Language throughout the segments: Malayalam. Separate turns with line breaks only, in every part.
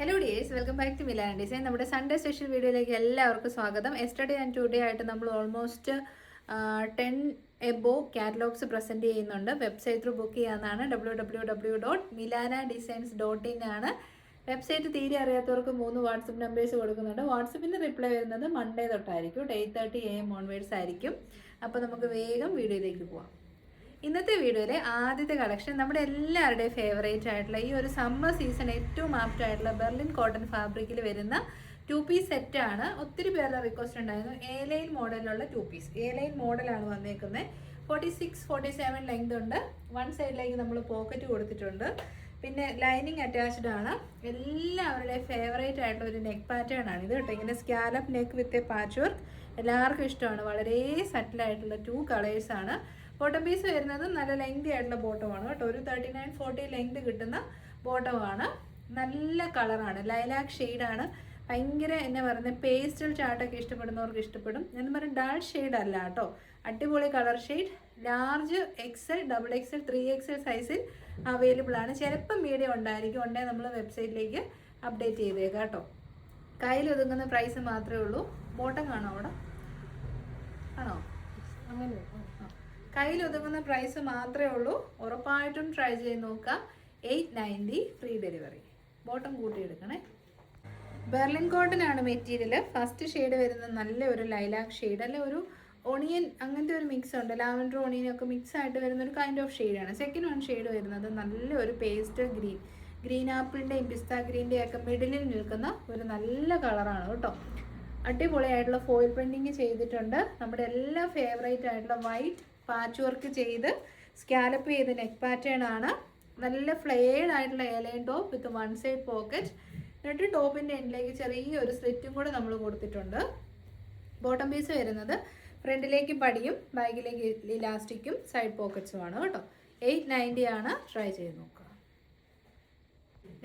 Hello dears welcome back to Milan design നമ്മുടെ സൺഡേ സ്പെഷ്യൽ വീഡിയോയിലേക്ക് എല്ലാവർക്കും സ്വാഗതം. എസ്റ്റർഡേ ആൻഡ് ടുഡേ ആയിട്ട് നമ്മൾ almost ten above catalogues present ചെയ്യുന്നുണ്ട്. വെബ്സൈറ്റ് ത്രൂ ബുക്ക് ചെയ്യാവുന്നതാണ് W W W dot Milana designs dot in ആണ്. വെബ്സൈറ്റ് തീരെ അറിയാത്തവർക്ക് മൂന്ന് വാട്സപ്പ് നമ്പേഴ്സ് കൊടുക്കുന്നുണ്ട്. വാട്സപ്പിന് റിപ്ലൈ വരുന്നത് Monday തൊട്ടായിരിക്കും. Eight thirty A M onwards ആയിരിക്കും. അപ്പോൾ നമുക്ക് വേഗം വീഡിയോയിലേക്ക് പോവാം. ഇന്നത്തെ വീഡിയോയിലെ ആദ്യത്തെ കളക്ഷൻ നമ്മുടെ എല്ലാവരുടെയും ഫേവറേറ്റ് ആയിട്ടുള്ള ഈ ഒരു സമ്മർ സീസൺ ഏറ്റവും ആപ്റ്റ് ആയിട്ടുള്ള ബെർലിൻ കോട്ടൺ ഫാബ്രിക്കിൽ വരുന്ന ടു പീസ് സെറ്റ് ആണ്. ഒത്തിരി പേരുടെ റിക്വസ്റ്റ് ഉണ്ടായിരുന്നു. എ ലൈൻ മോഡലിലുള്ള ടു പീസ് എ ലൈൻ മോഡലാണ് വന്നേക്കുന്നത് forty six forty seven length ഉണ്ട് വൺ സൈഡിലേക്ക് നമ്മൾ പോക്കറ്റ് കൊടുത്തിട്ടുണ്ട്. പിന്നെ ലൈനിങ് അറ്റാച്ച്ഡ് ആണ്. എല്ലാവരുടെയും ഫേവറേറ്റ് ആയിട്ടുള്ള ഒരു നെക്ക് പാറ്റേൺ ആണ് ഇത് കേട്ടോ. ഇങ്ങനെ scallop neck with a patch work എല്ലാവർക്കും ഇഷ്ടമാണ്. വളരെ സറ്റിൽ ആയിട്ടുള്ള ടു കളേഴ്സാണ് ആണ്. ബോട്ടം പീസ് വരുന്നത് നല്ല ലെങ്തി ആയിട്ടുള്ള ബോട്ടമാണ് കേട്ടോ. ഒരു തേർട്ടി നയൻ ഫോർട്ടി ലെങ്ത് കിട്ടുന്ന ബോട്ടമാണ് നല്ല കളറാണ് ലൈലാക്ക് ഷെയ്ഡാണ് ഭയങ്കര എന്നെ പറയുന്നത് പേസ്റ്റൽ ചാർട്ടൊക്കെ ഇഷ്ടപ്പെടുന്നവർക്ക് ഇഷ്ടപ്പെടും. എന്ന് പറയും ഡാൾ ഷെയ്ഡ് അല്ല കേട്ടോ. അടിപൊളി colour shade large XL double XL three XL സൈസിൽ അവൈലബിൾ ആണ്. ചിലപ്പം മീഡിയം ഉണ്ടായിരിക്കും. ഉണ്ടെങ്കിൽ നമ്മൾ വെബ്സൈറ്റിലേക്ക് അപ്ഡേറ്റ് ചെയ്തേക്കാം കേട്ടോ. കയ്യിൽ ഒതുങ്ങുന്ന പ്രൈസ് മാത്രമേ ഉള്ളൂ. ബോട്ടം കാണോ അവിടെ? ആണോ? അങ്ങനെ കയ്യിൽ ഒതുങ്ങുന്ന പ്രൈസ് മാത്രമേ ഉള്ളൂ. ഉറപ്പായിട്ടും ട്രൈ ചെയ്ത് നോക്കാം eight ninety free delivery bottom കൂട്ടിയെടുക്കണേ Berlin cotton ആണ് മെറ്റീരിയൽ ഫസ്റ്റ് ഷെയ്ഡ് വരുന്ന നല്ല ഒരു ലൈലാക്ക് ഷെയ്ഡ് അല്ലെ ഒരു ഓണിയൻ അങ്ങനത്തെ ഒരു മിക്സ് ഉണ്ട്. ലാവൻഡർ ഓണിയൻ ഒക്കെ മിക്സ് ആയിട്ട് വരുന്ന ഒരു കൈൻഡ് ഓഫ് ഷെയ്ഡാണ് സെക്കൻഡ് വൺ ഷെയ്ഡ് വരുന്നത് നല്ല ഒരു പേസ്റ്റ് ഗ്രീൻ ഗ്രീൻ ആപ്പിളിന്റെയും പിസ്ത ഗ്രീന്റെയും ഒക്കെ മിഡിലിൽ നിൽക്കുന്ന ഒരു നല്ല കളറാണ് കേട്ടോ. അടിപൊളിയായിട്ടുള്ള ഫോയിൽ പ്രിന്റിങ് ചെയ്തിട്ടുണ്ട്. നമ്മുടെ എല്ലാ ഫേവറേറ്റ് ആയിട്ടുള്ള വൈറ്റ് പാച്ച് വർക്ക് ചെയ്ത് സ്കാലപ്പ് ചെയ്ത് നെക്ക് പാറ്റേൺ ആണ്. നല്ല ഫ്ലെയർഡ് ആയിട്ടുള്ള A line top with one side pocket എന്നിട്ട് ടോപ്പിന്റെ എൻഡിലേക്ക് ചെറിയൊരു സ്ലിറ്റും കൂടെ നമ്മൾ കൊടുത്തിട്ടുണ്ട്. ബോട്ടം പീസ് വരുന്നത് ഫ്രണ്ടിലേക്ക് പടിയും ബാഗിലേക്ക് ഇലാസ്റ്റിക്കും സൈഡ് പോക്കറ്റ്സുമാണ് കേട്ടോ. എയ്റ്റ് നയന്റി ആണ്. ട്രൈ ചെയ്ത് നോക്കുക.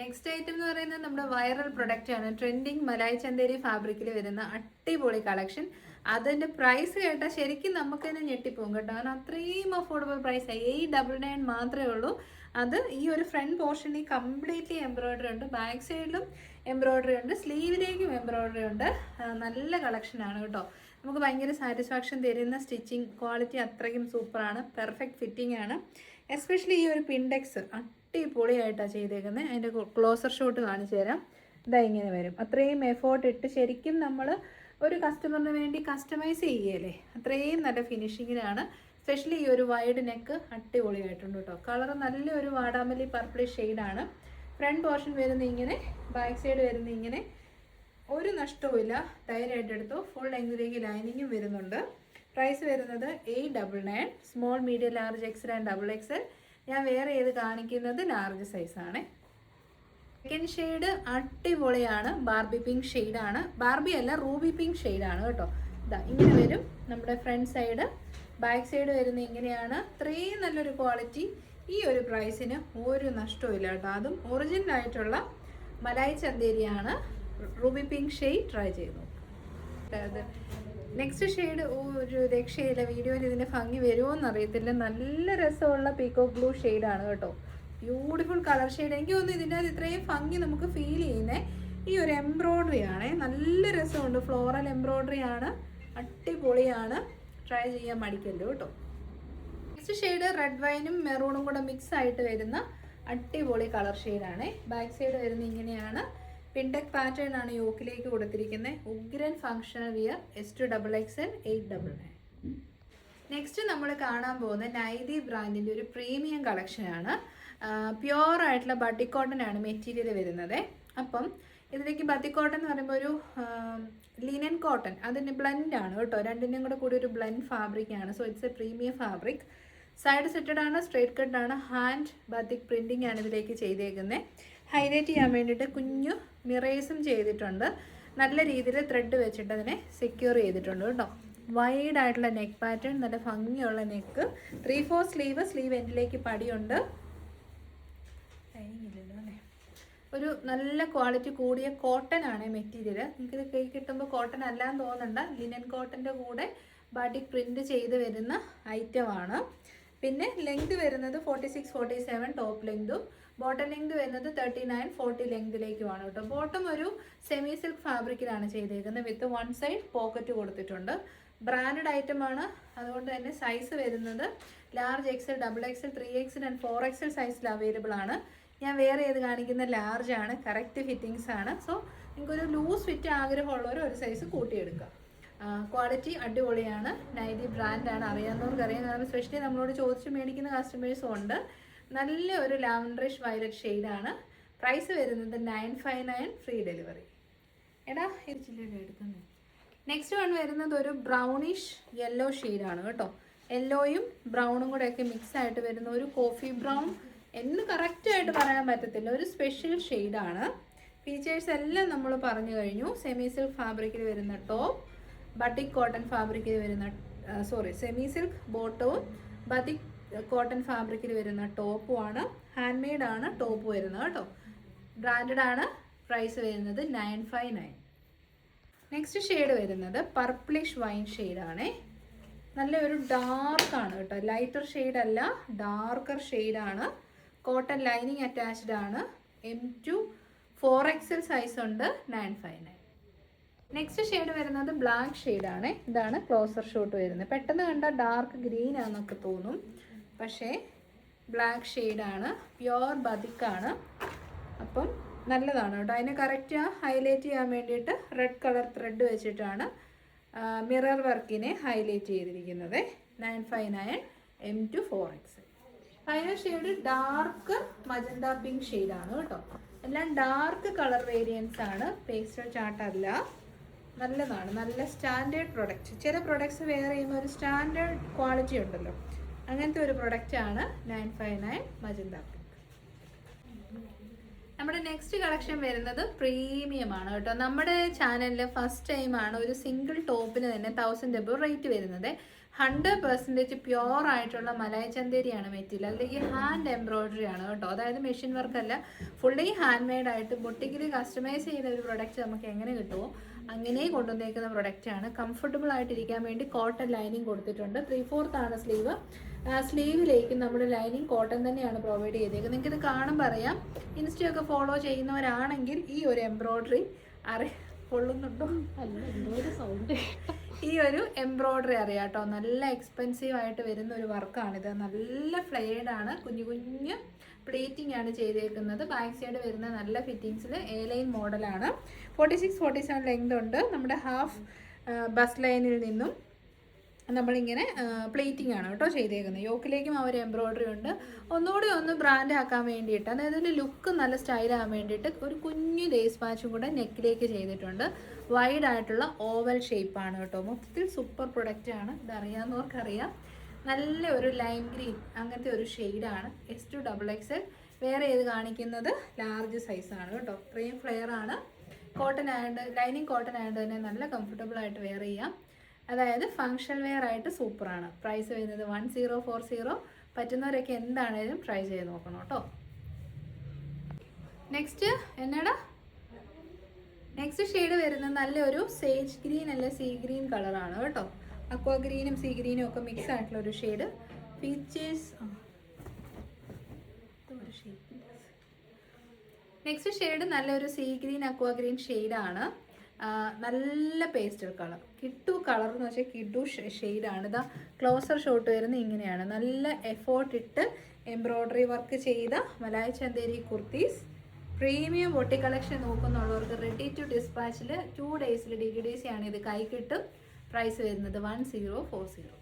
നെക്സ്റ്റ് ഐറ്റം എന്ന് പറയുന്നത് നമ്മുടെ വൈറൽ പ്രൊഡക്റ്റ് ആണ്. ട്രെൻഡിങ് മലായ് ചന്ദേരി ഫാബ്രിക്കിൽ വരുന്ന അടിപൊളി കളക്ഷൻ അതിന്റെ പ്രൈസ് കേട്ടാൽ ശരിക്കും നമുക്ക് തന്നെ ഞെട്ടിപ്പോകും കേട്ടോ. കാരണം അത്രയും affordable price eight double nine മാത്രമേ ഉള്ളൂ. അത് ഈ ഒരു ഫ്രണ്ട് പോർഷനിൽ കംപ്ലീറ്റ്ലി എംബ്രോയ്ഡറി ഉണ്ട്. ബാക്ക് സൈഡിലും എംബ്രോയ്ഡറി ഉണ്ട്. സ്ലീവിലേക്കും എംബ്രോയ്ഡറി ഉണ്ട്. നല്ല കളക്ഷനാണ് കേട്ടോ. നമുക്ക് ഭയങ്കര സാറ്റിസ്ഫാക്ഷൻ തരുന്ന സ്റ്റിച്ചിങ് ക്വാളിറ്റി അത്രയ്ക്കും സൂപ്പറാണ് പെർഫെക്റ്റ് ഫിറ്റിംഗ് ആണ്. എസ്പെഷ്യലി ഈ ഒരു പിൻഡെക്സ് അടിപൊളിയായിട്ടാണ് ചെയ്തേക്കുന്നത് അതിന്റെ ക്ലോസർ ഷോട്ട് കാണിച്ചു തരാം. ഇതാ ഇങ്ങനെ വരും. അത്രയും എഫേർട്ട് ഇട്ട് ശരിക്കും നമ്മൾ ഒരു കസ്റ്റമറിന് വേണ്ടി കസ്റ്റമൈസ് ചെയ്യല്ലേ? അത്രയും നല്ല ഫിനിഷിങ്ങിനാണ് സ്പെഷ്യലി ഈ ഒരു വൈഡ് നെക്ക് അടിപൊളിയായിട്ടുണ്ട് കേട്ടോ കളർ നല്ലൊരു വാടാമല്ലി പർപ്പിൾ ഷെയ്ഡാണ് ഫ്രണ്ട് പോർഷൻ വരുന്ന ഇങ്ങനെ ബാക്ക് സൈഡ് വരുന്ന ഇങ്ങനെ ഒരു നഷ്ടവുമില്ല. ധൈര്യമായിട്ട് എടുത്തു. ഫുൾ ലെങ്തിലേക്ക് ലൈനിങ്ങും വരുന്നുണ്ട്. പ്രൈസ് വരുന്നത് eight double nine small medium large XL and double XL ഞാൻ വേറെ ഏത് കാണിക്കുന്നത് ലാർജ് സൈസാണ് സെക്കൻഡ് ഷെയ്ഡ് അടിപൊളിയാണ്. ബാർബി പിങ്ക് ഷെയ്ഡാണ് ബാർബി അല്ല റൂബി പിങ്ക് ഷെയ്ഡാണ് കേട്ടോ. ഇതാ ഇങ്ങനെ വരും നമ്മുടെ ഫ്രണ്ട് സൈഡ് ബാക്ക് സൈഡ് വരുന്ന ഇങ്ങനെയാണ്. ഇത്രയും നല്ലൊരു ക്വാളിറ്റി ഈ ഒരു പ്രൈസിന് ഒരു നഷ്ടവും ഇല്ല കേട്ടോ. അതും ഒറിജിനൽ ആയിട്ടുള്ള മലായി ചന്തേരിയാണ് റൂബി പിങ്ക് ഷെയ്ഡ് ട്രൈ ചെയ്തു നെക്സ്റ്റ് ഷെയ്ഡ് ഒരു രക്ഷയില്ല. വീഡിയോയിൽ ഇതിന്റെ ഭംഗി വരുമോ എന്നറിയത്തില്ല നല്ല രസമുള്ള പീക്കോ ബ്ലൂ ഷെയ്ഡാണ് കേട്ടോ. ബ്യൂട്ടിഫുൾ കളർ ഷെയ്ഡ് എനിക്ക് തോന്നുന്നു ഇതിന്റെ അത് ഇത്രയും ഭംഗി നമുക്ക് ഫീൽ ചെയ്യുന്നത് ഈ ഒരു എംബ്രോയ്ഡറി ആണ്. നല്ല രസമുണ്ട്. ഫ്ലോറൽ എംബ്രോയ്ഡറി ആണ്. അടിപൊളിയാണ്. ട്രൈ ചെയ്യാൻ മടിക്കല്ലോ കേട്ടോ. നെക്സ്റ്റ് ഷെയ്ഡ് റെഡ് വൈനും മെറൂണും കൂടെ മിക്സ് ആയിട്ട് വരുന്ന അടിപൊളി കളർ ഷെയ്ഡാണ് ബാക്ക് സൈഡ് വരുന്ന ഇങ്ങനെയാണ്. പിൻടെക് പാറ്റേൺ ആണ് യോക്കിലേക്ക് കൊടുത്തിരിക്കുന്നത് ഉഗ്രൻ functional wear S two double X N eight double nine next നമ്മൾ കാണാൻ പോകുന്ന നൈതി ബ്രാൻഡിന്റെ ഒരു പ്രീമിയം കളക്ഷനാണ് പ്യുവർ ആയിട്ടുള്ള ബട്ടി കോട്ടൺ ആണ് മെറ്റീരിയൽ വരുന്നത്. അപ്പം ഇതിലേക്ക് ബത്തി കോട്ടൺ എന്ന് പറയുമ്പോൾ ഒരു ലിനൻ കോട്ടൺ അതിന് ബ്ലെൻഡ് ആണ് കേട്ടോ. രണ്ടിനും കൂടെ കൂടി ഒരു ബ്ലെൻഡ് ഫാബ്രിക് ആണ്. So it's a premium fabric side seated ആണ് സ്ട്രേറ്റ് കട്ട് ആണ് ഹാൻഡ് ബത്തിക് പ്രിന്റിംഗ് ആണ് ഇതിലേക്ക് ചെയ്തേക്കുന്നത് ഹൈലൈറ്റ് ചെയ്യാൻ വേണ്ടിയിട്ട് കുഞ്ഞു മിറേഴ്സും ചെയ്തിട്ടുണ്ട്. നല്ല രീതിയിൽ ത്രെഡ് വെച്ചിട്ട് അതിനെ സെക്യൂർ ചെയ്തിട്ടുണ്ട് കേട്ടോ. വൈഡ് ആയിട്ടുള്ള നെക്ക് പാറ്റേൺ നല്ല ഭംഗിയുള്ള neck three four sleeve sleeve എൻഡിലേക്ക് പടിയുണ്ട്. കഴിഞ്ഞില്ലല്ലോ അല്ലേ? ഒരു നല്ല ക്വാളിറ്റി കൂടിയ കോട്ടൺ ആണ് മെറ്റീരിയൽ നിങ്ങൾക്കിത് കൈ കിട്ടുമ്പോൾ കോട്ടൺ അല്ലാന്ന് തോന്നണ്ട. ലിനൻ കോട്ടന്റെ കൂടെ ബാട്ടിക് പ്രിന്റ് ചെയ്ത് വരുന്ന ഐറ്റമാണ് പിന്നെ ലെങ്ത് വരുന്നത് forty six forty seven top ലെങ്തും bottom length വരുന്നത് തേർട്ടി നയൻ ഫോർട്ടി ലെങ്തിലേക്കുമാണ് കേട്ടോ. ബോട്ടം ഒരു സെമി സിൽക്ക് ഫാബ്രിക്കിലാണ് ചെയ്തേക്കുന്നത്. വിത്ത് വൺ സൈഡ് പോക്കറ്റ് കൊടുത്തിട്ടുണ്ട്. ബ്രാൻഡഡ് ഐറ്റം ആണ്. അതുകൊണ്ട് തന്നെ സൈസ് വരുന്നത് large XL double XL three XL and four XL സൈസിൽ അവൈലബിൾ ആണ്. ഞാൻ വേറെ ഏത് കാണിക്കുന്ന ലാർജ് ആണ് കറക്റ്റ് ഫിറ്റിങ്സ് ആണ്. സോ നിങ്ങൾക്കൊരു ലൂസ് ഫിറ്റ് ആഗ്രഹമുള്ളവർ ഒരു സൈസ് കൂട്ടിയെടുക്കാം ക്വാളിറ്റി അടിപൊളിയാണ്. നൈറ്റി ബ്രാൻഡാണ് അറിയാവുന്നവർക്ക് അറിയാം. കാരണം സ്പെഷ്യലി നമ്മളോട് ചോദിച്ച് മേടിക്കുന്ന കസ്റ്റമേഴ്സും ഉണ്ട്. നല്ല ഒരു ലാവൻഡറിഷ് വയലറ്റ് ഷെയ്ഡാണ് പ്രൈസ് വരുന്നത് nine five nine free delivery എടാ ഇരിച്ചില്ലേ എടുക്കുന്നത് നെക്സ്റ്റ് വൺ വരുന്നത് ഒരു ബ്രൗണിഷ് യെല്ലോ ഷെയ്ഡാണ് കേട്ടോ. യെല്ലോയും ബ്രൗണും കൂടെയൊക്കെ മിക്സ് ആയിട്ട് വരുന്ന ഒരു കോഫി ബ്രൗൺ എന്ന് കറക്റ്റായിട്ട് പറയാൻ പറ്റത്തില്ല. ഒരു സ്പെഷ്യൽ ഷെയ്ഡാണ് ഫീച്ചേഴ്സ് എല്ലാം നമ്മൾ പറഞ്ഞു കഴിഞ്ഞു. സെമി സിൽക്ക് ഫാബ്രിക്കിൽ വരുന്ന ടോപ്പ് ബട്ടിക് കോട്ടൺ ഫാബ്രിക്കിൽ വരുന്ന സോറി സെമി സിൽക്ക് ബോട്ടവും ബട്ടിക് കോട്ടൺ ഫാബ്രിക്കിൽ വരുന്ന ടോപ്പും ആണ്. ഹാൻഡ് മെയ്ഡ് ആണ് ടോപ്പ് വരുന്നത് കേട്ടോ. ബ്രാൻഡഡ് ആണ്. പ്രൈസ് വരുന്നത് nine five nine next shade വരുന്നത് പർപ്പിളിഷ് വൈൻ ഷെയ്ഡാണേ നല്ല ഒരു ഡാർക്കാണ് കേട്ടോ. ലൈറ്റർ ഷെയ്ഡ് അല്ല ഡാർക്കർ ഷെയ്ഡാണ് കോട്ടൺ ലൈനിങ് അറ്റാച്ച്ഡ് ആണ്. M two four XL size ഉണ്ട്. Nine five nine next shade വരുന്നത് ബ്ലാക്ക് ഷെയ്ഡാണ് ഇതാണ് ക്ലോസർ ഷോട്ട് വരുന്നത്. പെട്ടെന്ന് കണ്ടാൽ ഡാർക്ക് ഗ്രീൻ ആണെന്നൊക്കെ തോന്നും. പക്ഷേ ബ്ലാക്ക് ഷെയ്ഡാണ് പ്യുവർ ബതിക്കാണ് അപ്പം നല്ലതാണ് കേട്ടോ. അതിനെ കറക്റ്റ് ഹൈലൈറ്റ് ചെയ്യാൻ വേണ്ടിയിട്ട് റെഡ് കളർ ത്രെഡ് വെച്ചിട്ടാണ് മിറർ വർക്കിനെ ഹൈലൈറ്റ് ചെയ്തിരിക്കുന്നത്. Nine five nine M two four X final shade dark magenta pink ഷെയ്ഡാണ് കേട്ടോ. എല്ലാം ഡാർക്ക് കളർ വേരിയൻസ് ആണ്. പേസ്റ്റൽ ചാർട്ടല്ല നല്ലതാണ്. നല്ല സ്റ്റാൻഡേർഡ് പ്രൊഡക്റ്റ് ചില പ്രൊഡക്ട്സ് വെയർ ചെയ്യുമ്പോൾ ഒരു സ്റ്റാൻഡേർഡ് ക്വാളിറ്റി ഉണ്ടല്ലോ. അങ്ങനത്തെ ഒരു പ്രൊഡക്റ്റ് ആണ് nine five nine magenta pink നമ്മുടെ നെക്സ്റ്റ് കളക്ഷൻ വരുന്നത് പ്രീമിയം ആണ് കേട്ടോ. നമ്മുടെ ചാനലിൽ ഫസ്റ്റ് ടൈം ആണ് ഒരു സിംഗിൾ ടോപ്പിന് തന്നെ തൗസൻഡ് എബോ റേറ്റ് വരുന്നത്. ഹൺഡ്രഡ് പെർസെന്റേജ് പ്യുവർ ആയിട്ടുള്ള മലായ ചന്തേരിയാണ് മെറ്റീരിയൽ. അല്ലെങ്കിൽ ഹാൻഡ് എംബ്രോയിഡറി ആണ് കേട്ടോ. അതായത് മെഷീൻ വർക്ക് അല്ല. ഫുള്ളി ഹാൻഡ് മെയ്ഡ് ആയിട്ട് ബൊട്ടിക്കിൽ കസ്റ്റമൈസ് ചെയ്ത ഒരു പ്രൊഡക്റ്റ് നമുക്ക് എങ്ങനെ കിട്ടുമോ അങ്ങനെ കൊണ്ടുവന്നേക്കുന്ന പ്രൊഡക്റ്റ് ആണ്. കംഫർട്ടബിൾ ആയിട്ടിരിക്കാൻ വേണ്ടി കോട്ടൺ ലൈനിങ് കൊടുത്തിട്ടുണ്ട്. ത്രീ ഫോർത്ത് ആണ് സ്ലീവ് സ്ലീവിലേക്ക് നമ്മൾ ലൈനിങ് കോട്ടൺ തന്നെയാണ് പ്രൊവൈഡ് ചെയ്തേക്കുന്നത്. നിങ്ങൾക്ക് ഇത് അറിയാം. ഇൻസ്റ്റയൊക്കെ ഫോളോ ചെയ്യുന്നവരാണെങ്കിൽ ഈ ഒരു എംബ്രോയ്ഡറി അറി കൊള്ളുന്നുണ്ടോ?
അല്ല എന്തോ ഒരു സൗണ്ട്
ഈ ഒരു എംബ്രോയ്ഡറി അറിയാട്ടോ നല്ല എക്സ്പെൻസീവ് ആയിട്ട് വരുന്ന ഒരു വർക്കാണിത് നല്ല ഫ്ലെയർഡാണ് കുഞ്ഞു കുഞ്ഞ് പ്ലേറ്റിംഗ് ആണ് ചെയ്തേക്കുന്നത്. ബാക്ക് സൈഡ് വരുന്ന നല്ല ഫിറ്റിങ്സിൽ എ ലൈൻ മോഡലാണ് forty six forty seven length ഉണ്ട്. നമ്മുടെ ഹാഫ് ബസ് ലൈനിൽ നിന്നും നമ്മളിങ്ങനെ പ്ലേറ്റിംഗ് ആണ് കേട്ടോ ചെയ്തേക്കുന്നത്. യോക്കിലേക്കും ആ ഒരു എംബ്രോയ്ഡറി ഉണ്ട്. ഒന്നുകൂടി ഒന്ന് ബ്രാൻഡ് ആക്കാൻ വേണ്ടിയിട്ട് അതായത് ഇതിന്റെ ലുക്ക് നല്ല സ്റ്റൈലാകാൻ വേണ്ടിയിട്ട് ഒരു കുഞ്ഞു ലേസ് പാച്ചും കൂടെ നെക്കിലേക്ക് ചെയ്തിട്ടുണ്ട്. വൈഡ് ആയിട്ടുള്ള ഓവൽ ഷേപ്പാണ് കേട്ടോ. മൊത്തത്തിൽ സൂപ്പർ പ്രൊഡക്റ്റ് ആണ്. ഇത് അറിയാവുന്നവർക്കറിയാം. നല്ല ഒരു ലൈം ഗ്രീൻ അങ്ങനത്തെ ഒരു ഷെയ്ഡാണ് S two double X L വേറെ ഏത് കാണിക്കുന്നത്? ലാർജ് സൈസാണ് കേട്ടോ. ഇത്രയും ഫ്ലെയർ ആണ്. കോട്ടൺ ആയതുകൊണ്ട് ലൈനിങ് കോട്ടൺ ആയതുകൊണ്ട് തന്നെ നല്ല കംഫർട്ടബിൾ ആയിട്ട് വെയർ ചെയ്യാം. അതായത് ഫങ്ഷൻ വെയർ ആയിട്ട് സൂപ്പറാണ്. പ്രൈസ് വരുന്നത് വൺ സീറോ ഫോർ സീറോ പറ്റുന്നവരൊക്കെ എന്താണേലും ട്രൈ ചെയ്ത് നോക്കണം കേട്ടോ. നെക്സ്റ്റ് എന്നാടാ? നെക്സ്റ്റ് ഷെയ്ഡ് വരുന്നത് നല്ലൊരു സേജ് ഗ്രീൻ അല്ല സീ ഗ്രീൻ കളറാണ് കേട്ടോ. അക്വാ ഗ്രീനും സീ ഗ്രീനും ഒക്കെ മിക്സ് ആയിട്ടുള്ള ഒരു ഷെയ്ഡ് ഫീച്ചേഴ്സ് നെക്സ്റ്റ് ഷെയ്ഡ് നല്ലൊരു സീ ഗ്രീൻ അക്വാ ഗ്രീൻ ഷെയ്ഡാണ് നല്ല പേസ്റ്റൽ കളർ കിട്ടു കളർ എന്ന് വെച്ചാൽ കിഡു ഷെയ്ഡാണ് ഇതാ ക്ലോസർ ഷോട്ട് വരുന്നത് ഇങ്ങനെയാണ്. നല്ല എഫോർട്ട് ഇട്ട് എംബ്രോയ്ഡറി വർക്ക് ചെയ്ത Malai Chanderi kurtis. Premium boutique collection നോക്കുന്നുള്ളവർക്ക് ready to ഡിസ്പാച്ചിൽ ടു ഡേയ്സിൽ ഡി ഡി സി ആണ് ഇത് കൈ കിട്ടും പ്രൈസ് വരുന്നത് one zero four zero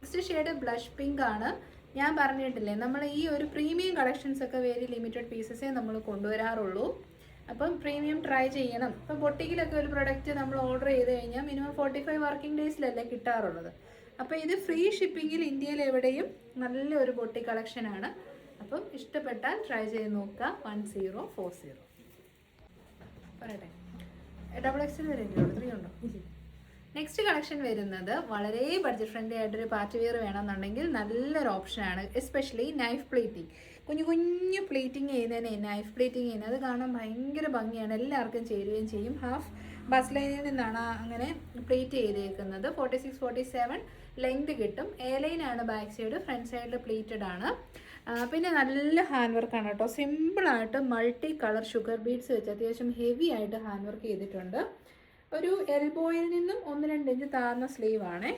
next shade blush pink ആണ്. ഞാൻ പറഞ്ഞിട്ടില്ലേ നമ്മൾ ഈ ഒരു പ്രീമിയം കളക്ഷൻസ് ഒക്കെ വെരി ലിമിറ്റഡ് പീസസേ നമ്മൾ കൊണ്ടുവരാറുള്ളൂ. അപ്പം പ്രീമിയം ട്രൈ ചെയ്യണം. ഇപ്പം ബൊട്ടിക്കിലൊക്കെ ഒരു പ്രൊഡക്റ്റ് നമ്മൾ ഓർഡർ ചെയ്ത് കഴിഞ്ഞാൽ മിനിമം ഫോർട്ടി ഫൈവ് വർക്കിംഗ് ഡേയ്സിലല്ലേ കിട്ടാറുള്ളത്. അപ്പോൾ ഇത് ഫ്രീ ഷിപ്പിങ്ങിൽ ഇന്ത്യയിൽ എവിടെയും നല്ലൊരു ബൊട്ടി കളക്ഷനാണ് അപ്പം ഇഷ്ടപ്പെട്ടാൽ ട്രൈ ചെയ്ത് നോക്കുക. വൺ സീറോ ഫോർ സീറോ പറയട്ടെ. ഡബിൾ എക്സിൽ വരെയുണ്ടോ ത്രീ ഉണ്ടോ? നെക്സ്റ്റ് കളക്ഷൻ വരുന്നത് വളരെ ബഡ്ജറ്റ് ഫ്രണ്ട്ലി ആയിട്ടൊരു പാർട്ടി വെയർ വേണമെന്നുണ്ടെങ്കിൽ നല്ലൊരു ഓപ്ഷനാണ് എസ്പെഷ്യലി നൈഫ് പ്ലേറ്റിംഗ് കുഞ്ഞു കുഞ്ഞു പ്ലേറ്റിംഗ് ചെയ്യുന്നതിനെ നൈഫ് പ്ലേറ്റിംഗ് ചെയ്യുന്നത് അത് കാണാൻ ഭയങ്കര ഭംഗിയാണ്. എല്ലാവർക്കും ചേരുകയും ചെയ്യും. ഹാഫ് ബസ് ലൈനിൽ നിന്നാണ് അങ്ങനെ പ്ലേറ്റ് ചെയ്തേക്കുന്നത്. Forty six forty seven length കിട്ടും എ ലൈനാണ് ബാക്ക് സൈഡ് ഫ്രണ്ട് സൈഡിൽ പ്ലേറ്റഡ് ആണ്. പിന്നെ നല്ല ഹാൻഡ് വർക്കാണ് കേട്ടോ. സിമ്പിളായിട്ട് മൾട്ടി കളർ ഷുഗർ ബീഡ്സ് വെച്ച് അത്യാവശ്യം ഹെവി ആയിട്ട് ഹാൻഡ് വർക്ക് ചെയ്തിട്ടുണ്ട്. ഒരു എൽബോയിൽ നിന്നും ഒന്ന് രണ്ട് ഇഞ്ച് താഴ്ന്ന സ്ലീവാണേ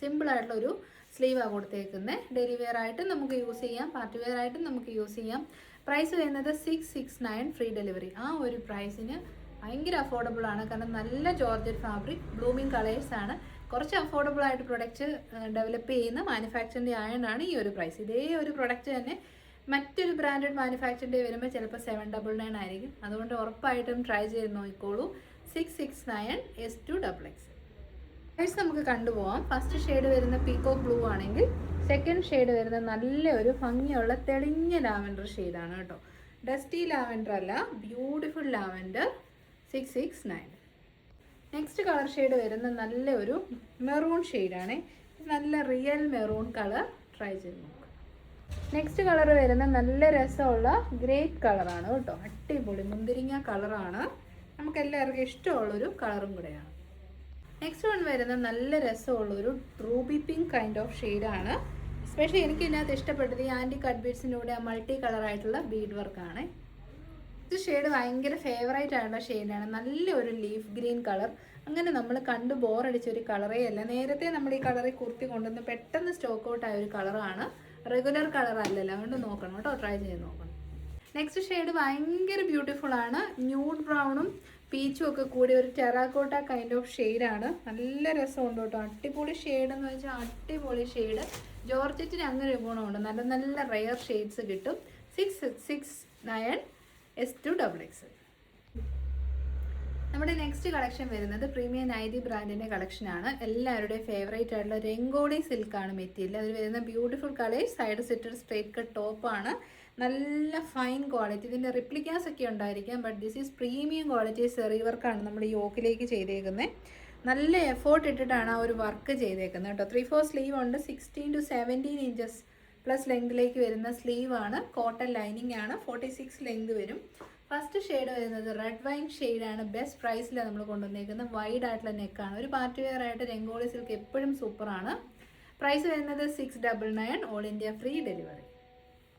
സിമ്പിളായിട്ടുള്ള ഒരു സ്ലീവാണ് കൊടുത്തേക്കുന്നത് ഡെയിലി വെയർ ആയിട്ടും നമുക്ക് യൂസ് ചെയ്യാം. പാർട്ടി വെയർ ആയിട്ടും നമുക്ക് യൂസ് ചെയ്യാം. പ്രൈസ് വരുന്നത് six six nine free delivery ആ ഒരു പ്രൈസിന് ഭയങ്കര അഫോർഡബിൾ ആണ്. കാരണം നല്ല ജോർജറ്റ് ഫാബ്രിക് ബ്ലൂമിങ് കളേഴ്സ് ആണ്. കുറച്ച് അഫോർഡബിൾ ആയിട്ട് പ്രൊഡക്റ്റ് ഡെവലപ്പ് ചെയ്യുന്ന മാനുഫാക്ചറിന്റെ ആയതുകൊണ്ടാണ് ഈ ഒരു പ്രൈസ് ഇതേ ഒരു പ്രൊഡക്റ്റ് തന്നെ മറ്റൊരു ബ്രാൻഡഡ് മാനുഫാക്ചറിന്റെ വരുമ്പോൾ ചിലപ്പോൾ സെവൻ ഡബിൾ നയൻ ആയിരിക്കും. അതുകൊണ്ട് ഉറപ്പായിട്ടും ട്രൈ ചെയ്ത് നോക്കിക്കോളൂ. Six six nine S two double X colours നമുക്ക് കണ്ടുപോകാം ഫസ്റ്റ് ഷെയ്ഡ് വരുന്ന പീക്കോ ബ്ലൂ ആണെങ്കിൽ സെക്കൻഡ് ഷെയ്ഡ് വരുന്ന നല്ല ഒരു ഭംഗിയുള്ള തെളിഞ്ഞ ലാവൻഡർ ഷെയ്ഡാണ് കേട്ടോ. ഡസ്റ്റി ലാവൻഡർ അല്ല beautiful lavender six six nine next colour shade വരുന്ന നല്ല ഒരു മെറൂൺ ഷെയ്ഡാണ് നല്ല റിയൽ മെറൂൺ കളർ ട്രൈ ചെയ്ത് നോക്കുക നെക്സ്റ്റ് കളർ വരുന്ന നല്ല രസമുള്ള ഗ്രേപ്പ് കളറാണ് കേട്ടോ. അടിപൊളി മുന്തിരിങ്ങ കളറാണ് നമുക്ക് എല്ലാവർക്കും ഇഷ്ടമുള്ളൊരു കളറും കൂടെയാണ്. നെക്സ്റ്റ് വൺ വരുന്ന നല്ല രസമുള്ളൊരു റൂബി പിങ്ക് കൈൻഡ് ഓഫ് ഷെയ്ഡാണ് സ്പെഷ്യലി എനിക്ക് ഇതിനകത്ത് ഇഷ്ടപ്പെട്ടത് ഈ ആന്റി കട്ട് ബീഡ്സിന്റെ മൾട്ടി കളറായിട്ടുള്ള ബീഡ് വർക്കാണ് ഇത് ഷെയ്ഡ് ഭയങ്കര ഫേവറേറ്റ് ആയിട്ടുള്ള ഷെയ്ഡാണ് നല്ലൊരു ലീഫ് ഗ്രീൻ കളർ അങ്ങനെ നമ്മൾ കണ്ട് ബോറടിച്ച ഒരു കളറേ അല്ല. നേരത്തെ നമ്മൾ ഈ കളറിൽ കുർത്തി കൊണ്ടുവന്ന് പെട്ടെന്ന് സ്റ്റോക്ക് ഔട്ട് ആയ ഒരു കളറാണ് റെഗുലർ കളർ അല്ലല്ലോ. അതുകൊണ്ട് നോക്കണം കേട്ടോ. ട്രൈ ചെയ്ത് നോക്കണം. നെക്സ്റ്റ് ഷെയ്ഡ് ഭയങ്കര ബ്യൂട്ടിഫുൾ ആണ്. ന്യൂഡ് ബ്രൗണും പീച്ചും ഒക്കെ കൂടി ഒരു ടെറാക്കോട്ട കൈൻഡ് ഓഫ് ഷെയ്ഡാണ് നല്ല രസമുണ്ട് കേട്ടോ. അടിപൊളി ഷെയ്ഡ് എന്ന് വെച്ചാൽ അടിപൊളി ഷെയ്ഡ് ജോർജറ്റിന് അങ്ങനെ ഒരു ഗുണമുണ്ട്. നല്ല നല്ല റെയർ ഷെയ്ഡ്സ് കിട്ടും. Six six nine S to double X നമ്മുടെ നെക്സ്റ്റ് കളക്ഷൻ വരുന്നത് പ്രീമിയം നൈറ്റി ബ്രാൻഡിന്റെ കളക്ഷനാണ് എല്ലാവരുടെയും ഫേവറേറ്റ് ആയിട്ടുള്ള രംഗോളി സിൽക്കാണ് മെറ്റീരിയൽ. അതിൽ വരുന്ന beautiful colours side സെറ്റഡ് straight cut ടോപ്പാണ് നല്ല ഫൈൻ ക്വാളിറ്റി ഇതിന്റെ റിപ്ലിക്കാസ് ഒക്കെ ഉണ്ടായിരിക്കാം but this is premium quality സെറി വർക്കാണ് നമ്മൾ യോക്കിലേക്ക് ചെയ്തേക്കുന്നത് നല്ല എഫേർട്ട് ഇട്ടിട്ടാണ് ആ ഒരു വർക്ക് ചെയ്തേക്കുന്നത് കേട്ടോ. ത്രീ ഫോർ സ്ലീവ് ഉണ്ട്. Sixteen to seventeen inches plus ലെങ്തിലേക്ക് വരുന്ന സ്ലീവ് ആണ്. കോട്ടൺ ലൈനിങ് ആണ്. ഫോർട്ടി സിക്സ് ലെങ്ത് വരും. ഫസ്റ്റ് ഷെയ്ഡ് വരുന്നത് റെഡ് വൈൻ ഷെയ്ഡാണ് ബെസ്റ്റ് പ്രൈസിലാണ് നമ്മൾ കൊണ്ടുവന്നേക്കുന്നത് വൈഡ് ആയിട്ടുള്ള നെക്കാണ് ഒരു പാർട്ടി വെയർ ആയിട്ട് രംഗോളി സിൽക്ക് എപ്പോഴും സൂപ്പറാണ് പ്രൈസ് വരുന്നത് six double nine all India free delivery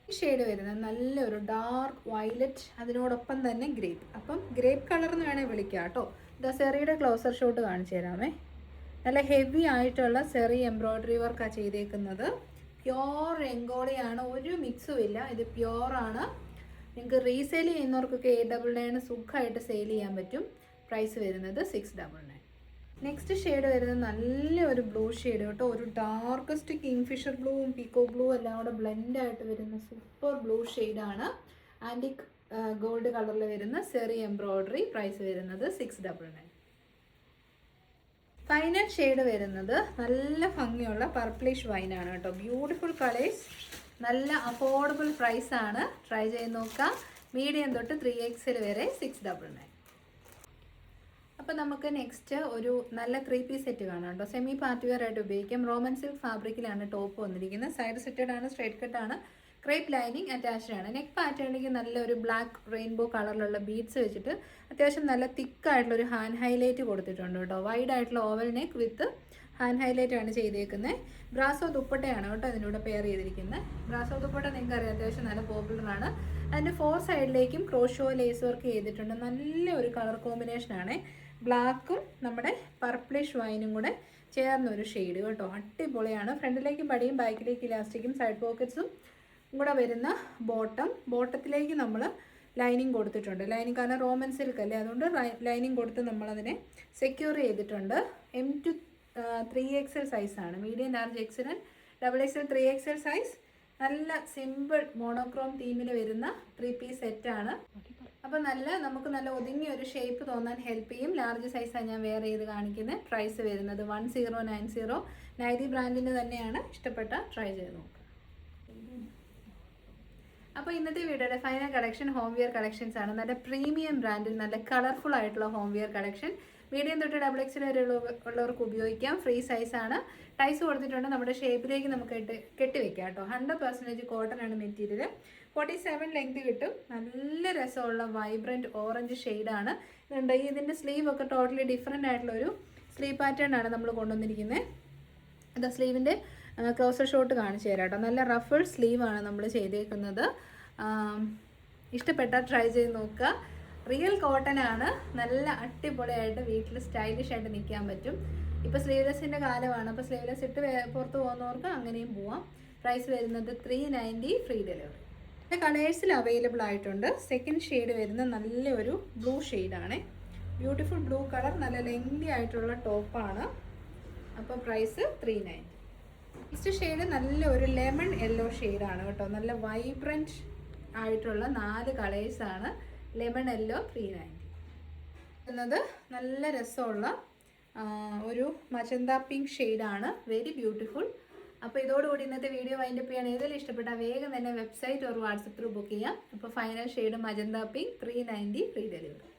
shade വരുന്നത് നല്ലൊരു ഡാർക്ക് വയലറ്റ് അതിനോടൊപ്പം തന്നെ ഗ്രേപ്പ് അപ്പം ഗ്രേപ്പ് കളർ എന്ന് വേണേൽ വിളിക്കാം കേട്ടോ. ഇതാ സെറിയുടെ ക്ലോസർ ഷോട്ട് കാണിച്ചു തരാമേ. നല്ല ഹെവി ആയിട്ടുള്ള സെറി എംബ്രോയ്ഡറി വർക്കാണ് ചെയ്തേക്കുന്നത്. പ്യോർ രംഗോളിയാണ് ഒരു മിക്സും ഇല്ല. ഇത് പ്യോറാണ് നിങ്ങൾക്ക് റീസെയിൽ ചെയ്യുന്നവർക്കൊക്കെ എയ്റ്റ് ഡബിൾ നയൻ സുഖമായിട്ട് സെയിൽ ചെയ്യാൻ പറ്റും. പ്രൈസ് വരുന്നത് six double nine next shade വരുന്നത് നല്ല ഒരു ബ്ലൂ ഷെയ്ഡ് കേട്ടോ. ഒരു ഡാർക്കസ്റ്റ് കിങ് ഫിഷർ ബ്ലൂവും പീക്കോ ബ്ലൂ എല്ലാം കൂടെ ബ്ലെൻഡ് ആയിട്ട് വരുന്ന സൂപ്പർ ബ്ലൂ ഷെയ്ഡാണ് ആന്റിക് ഗോൾഡ് കളറിൽ വരുന്ന സെറി എംബ്രോയ്ഡറി പ്രൈസ് വരുന്നത് six double nine final shade വരുന്നത് നല്ല ഭംഗിയുള്ള പർപ്പിളിഷ് വൈനാണ് കേട്ടോ. ബ്യൂട്ടിഫുൾ കളേഴ്സ് നല്ല അഫോർഡബിൾ പ്രൈസാണ് ട്രൈ ചെയ്ത് നോക്കാം. മീഡിയം തൊട്ട് ത്രീ എക്സിൽ വരെ സിക്സ് ഡബിൾ നയൻ അപ്പോൾ നമുക്ക് നെക്സ്റ്റ് ഒരു നല്ല ത്രീ പീസ് സെറ്റ് കാണാം കേട്ടോ. സെമി പാർട്ടി വെയർ ആയിട്ട് ഉപയോഗിക്കാം. റോമൻ സിൽക്ക് ഫാബ്രിക്കിലാണ് ടോപ്പ് വന്നിരിക്കുന്നത്. സൈഡ് സെറ്റഡ് ആണ് സ്ട്രൈറ്റ് ആണ്. ക്രേപ്പ് ലൈനിങ് അറ്റാച്ച്ഡ് ആണ്. നെക്ക് പാറ്റേണിലേക്ക് നല്ലൊരു ബ്ലാക്ക് റെയിൻബോ കളറിലുള്ള ബീഡ്സ് വെച്ചിട്ട് അത്യാവശ്യം നല്ല തിക്കായിട്ടുള്ള ഒരു ഹാൻഡ് ഹൈലൈറ്റ് കൊടുത്തിട്ടുണ്ട് കേട്ടോ. വൈഡ് ആയിട്ടുള്ള oval neck with hand highlight ആണ് ചെയ്തേക്കുന്നത് ബ്രാസോ ദുപ്പട്ടയാണ് കേട്ടോ അതിനൂടെ പെയർ ചെയ്തിരിക്കുന്നത് ബ്രാസോ ദുപ്പട്ട നിങ്ങൾക്ക് അറിയാം അത്യാവശ്യം നല്ല പോപ്പുലർ ആണ്. അതിന്റെ ഫോർ സൈഡിലേക്കും ക്രോഷോ ലേസ് വർക്ക് ചെയ്തിട്ടുണ്ട്. നല്ല ഒരു കളർ കോമ്പിനേഷൻ ആണ്. ബ്ലാക്കും നമ്മുടെ പർപ്പിളിഷ് വൈനും കൂടെ ചേർന്ന ഒരു ഷെയ്ഡ് കേട്ടോ. അടിപൊളിയാണ്. ഫ്രണ്ടിലേക്കും പടിയും ബാക്കിലേക്ക് ഇലാസ്റ്റിക്കും സൈഡ് പോക്കറ്റ്സും കൂടെ വരുന്ന ബോട്ടം. ബോട്ടത്തിലേക്ക് നമ്മൾ ലൈനിങ് കൊടുത്തിട്ടുണ്ട്. ലൈനിങ് കാരണം റോമൻ സിൽക്ക് അല്ലേ? അതുകൊണ്ട് ലൈനിങ് കൊടുത്ത് നമ്മളതിനെ സെക്യൂർ ചെയ്തിട്ടുണ്ട്. എം ടു ത്രീ എക്സൽ സൈസാണ് medium large XL double XL three XL size നല്ല സിമ്പിൾ മോണോക്രോം തീമിൽ വരുന്ന ത്രീ പീസ് സെറ്റാണ് അപ്പോൾ നല്ല നമുക്ക് നല്ല ഒതുങ്ങിയ ഒരു ഷേപ്പ് തോന്നാൻ ഹെൽപ്പ് ചെയ്യും. ലാർജ് സൈസാണ് ഞാൻ വേറെ ചെയ്ത് കാണിക്കുന്നത് പ്രൈസ് വരുന്നത് one zero nine zero nighty ബ്രാൻഡിന്റെ തന്നെയാണ്. ഇഷ്ടപ്പെട്ട ട്രൈ ചെയ്ത് നോക്കുക അപ്പോൾ ഇന്നത്തെ വീഡിയോയുടെ final collection home wear collections ആണ്. നല്ല പ്രീമിയം ബ്രാൻഡിൽ നല്ല കളർഫുൾ ആയിട്ടുള്ള ഹോം വിയർ കളക്ഷൻ മീഡിയം തൊട്ട് ഡബിൾ എക്സിൽ വരെ ഉള്ളവർക്ക് ഉപയോഗിക്കാം. ഫ്രീ സൈസാണ് ടൈസ് കൊടുത്തിട്ടുണ്ട്. നമ്മുടെ ഷേപ്പിലേക്ക് നമുക്ക് കെട്ടി കെട്ടിവെക്കാം കേട്ടോ. ഹൺഡ്രഡ് പെർസെന്റേജ് കോട്ടൺ ആണ് മെറ്റീരിയൽ ഫോർട്ടി സെവൻ ലെങ്ത് കിട്ടും. നല്ല രസമുള്ള വൈബ്രന്റ് ഓറഞ്ച് ഷെയ്ഡാണ് ഇതുണ്ട്. ഇതിന്റെ സ്ലീവ് ഒക്കെ ടോട്ടലി ഡിഫറെന്റ് ആയിട്ടുള്ള ഒരു സ്ലീവ് പാറ്റേൺ ആണ് നമ്മൾ കൊണ്ടുവന്നിരിക്കുന്നത് എന്താ സ്ലീവിന്റെ ക്ലോസർ ഷോട്ട് കാണിച്ചു തരാം കേട്ടോ. നല്ല റഫിൾ സ്ലീവാണ് നമ്മൾ ചെയ്തേക്കുന്നത്. ഇഷ്ടപ്പെട്ട ഇഷ്ടപ്പെട്ടാൽ ട്രൈ ചെയ്ത് നോക്കുക. റിയൽ കോട്ടൺ ആണ്. നല്ല അടിപൊളിയായിട്ട് വീട്ടിൽ സ്റ്റൈലിഷ് ആയിട്ട് നിൽക്കാൻ പറ്റും. ഇപ്പോൾ സ്ലീവ്ലെസ്സിന്റെ കാലമാണ്. അപ്പോൾ സ്ലീവ്ലെസ് ഇട്ട് പുറത്ത് പോകുന്നവർക്ക് അങ്ങനെയും പോവാം. പ്രൈസ് വരുന്നത് ത്രീ നയന്റി ഫ്രീ ഡെലിവറി പിന്നെ കളേഴ്സിൽ അവൈലബിൾ ആയിട്ടുണ്ട്. സെക്കൻഡ് ഷെയ്ഡ് വരുന്ന നല്ലൊരു ബ്ലൂ ഷെയ്ഡാണ് ബ്യൂട്ടിഫുൾ ബ്ലൂ കളർ നല്ല ലെങ്തി ആയിട്ടുള്ള ടോപ്പാണ് അപ്പോൾ price three ninety next shade നല്ല ഒരു ലെമൺ യെല്ലോ ഷെയ്ഡാണ് കേട്ടോ. നല്ല വൈബ്രന്റ് ആയിട്ടുള്ള നാല് കളേഴ്സാണ് ലെമൺ യെല്ലോ ത്രീ നയന്റി എന്നത് നല്ല രസമുള്ള ഒരു മജന്ത പിങ്ക് ഷെയ്ഡാണ് വെരി ബ്യൂട്ടിഫുൾ അപ്പോൾ ഇതോടുകൂടി ഇന്നത്തെ വീഡിയോ വൈൻഡ് അപ്പ് ചെയ്യാൻ ഏതെങ്കിലും ഇഷ്ടപ്പെട്ടാൽ വേഗം തന്നെ website or WhatsApp through book ചെയ്യാം. അപ്പോൾ final shade magenta pink three ninety free delivery